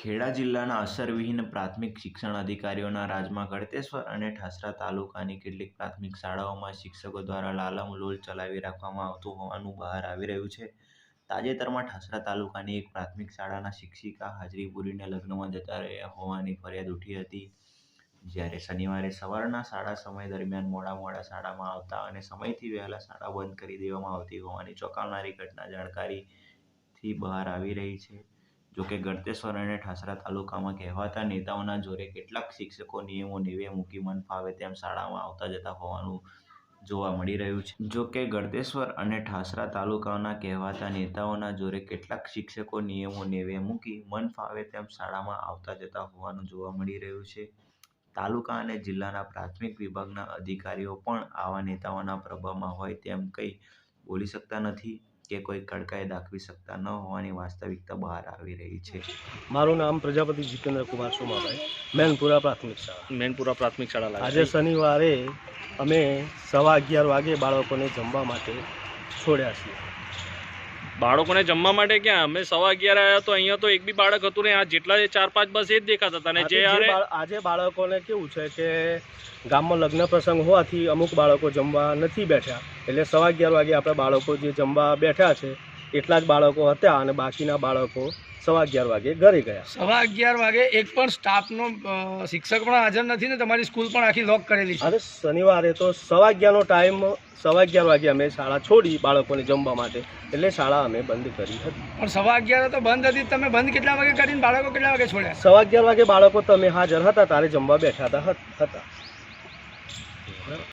ખેડા જિલ્લાના અસરવિહીન પ્રાથમિક શિક્ષણ અધિકારીઓના રાજમાં ગળતેશ્વર અને ઠાસરા તાલુકાની કેટલીક પ્રાથમિક શાળાઓમાં શિક્ષકો દ્વારા લાલમ લોલ ચલાવી રાખવામાં આવતું હોવાનું બહાર આવી રહ્યું છે. તાજેતરમાં ઠાસરા તાલુકાની એક પ્રાથમિક શાળાના શિક્ષિકા હાજરી પૂરીને લગ્નમાં જતા રહ્યા હોવાની ફરિયાદ ઉઠી હતી. જ્યારે શનિવારે સવારના શાળા સમય દરમિયાન મોડા મોડા શાળામાં આવતા અને સમયથી વહેલા શાળા બંધ કરી દેવામાં આવતી હોવાની ચોંકાવનારી ઘટના જાણકારીથી બહાર આવી રહી છે. જોકે ગળતેશ્વર અને ઠાસરા તાલુકામાં કહેવાતા નેતાઓના જોરે કેટલાક શિક્ષકો નિયમો નેવે મૂકી મન ફાવે તેમ શાળામાં આવતા જતા હોવાનું જોવા મળી રહ્યું છે. જોકે ગળતેશ્વર અને ઠાસરા તાલુકાના કહેવાતા નેતાઓના જોરે કેટલાક શિક્ષકો નિયમો નેવે મૂકી મન ફાવે તેમ શાળામાં આવતા જતા હોવાનું જોવા મળી રહ્યું છે. તાલુકા અને જિલ્લાના પ્રાથમિક વિભાગના અધિકારીઓ પણ આવા નેતાઓના પ્રભાવમાં હોય તેમ કંઈ બોલી શકતા નથી. કે કોઈ કડકાઈ દાખવી શકતા ન હોવાની વાસ્તવિકતા બહાર આવી રહી છે. મારું નામ પ્રજાપતિ જીતેન્દ્ર કુમાર સુમાભાઈ. મેનપુરા પ્રાથમિક શાળા. મેનપુરા પ્રાથમિક શાળા આજે શનિવારે અમે સવા અગિયાર વાગે બાળકોને જમવા માટે છોડ્યા છીએ. બાળકોને જમવા માટે ક્યાં? અમે સવા અગિયાર આવ્યા તો અહીંયા તો એક બી બાળક હતું ને આ જેટલા ચાર પાંચ બસ એ જ દેખાતા હતા ને જે આજે બાળકોને કેવું છે કે ગામમાં લગ્ન પ્રસંગ હોવાથી અમુક બાળકો જમવા નથી બેઠા. એટલે સવા અગિયાર વાગે આપણે બાળકો જે જમવા બેઠા છે એટલા જ બાળકો હતા અને બાકીના બાળકો સવા અગિયાર વાગે ઘરે ગયા. સવા અગિયાર વાગે એક પણ સ્ટાફનો શિક્ષક પણ હાજર નથી ને તમારી સ્કૂલ પણ આખી લોક કરેલી છે. અરે શનિવારે તો સવા અગિયારનો ટાઈમ સવા અગિયાર વાગે અમે શાળા છોડી બાળકોને જમવા માટે એટલે શાળા અમે બંધ કરી હતી. પણ સવા અગિયાર તો બંધ હતી તમે બંધ કેટલા વાગે કરીને બાળકો કેટલા વાગે છોડ્યા? સવા અગિયાર વાગે બાળકો તમે હાજર હતા તારે જમવા બેઠા હતા હતા.